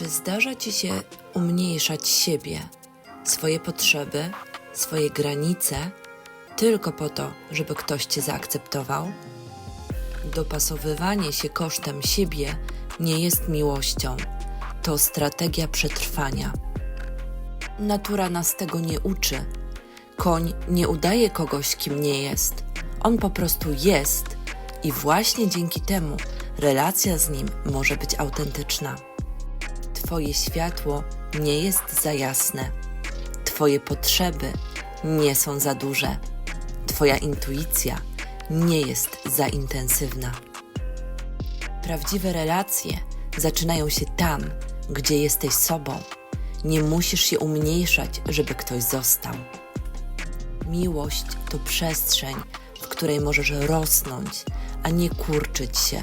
Czy zdarza ci się umniejszać siebie, swoje potrzeby, swoje granice, tylko po to, żeby ktoś cię zaakceptował? Dopasowywanie się kosztem siebie nie jest miłością, to strategia przetrwania. Natura nas tego nie uczy. Koń nie udaje kogoś, kim nie jest. On po prostu jest i właśnie dzięki temu relacja z nim może być autentyczna. Twoje światło nie jest za jasne. Twoje potrzeby nie są za duże. Twoja intuicja nie jest za intensywna. Prawdziwe relacje zaczynają się tam, gdzie jesteś sobą. Nie musisz się umniejszać, żeby ktoś został. Miłość to przestrzeń, w której możesz rosnąć, a nie kurczyć się.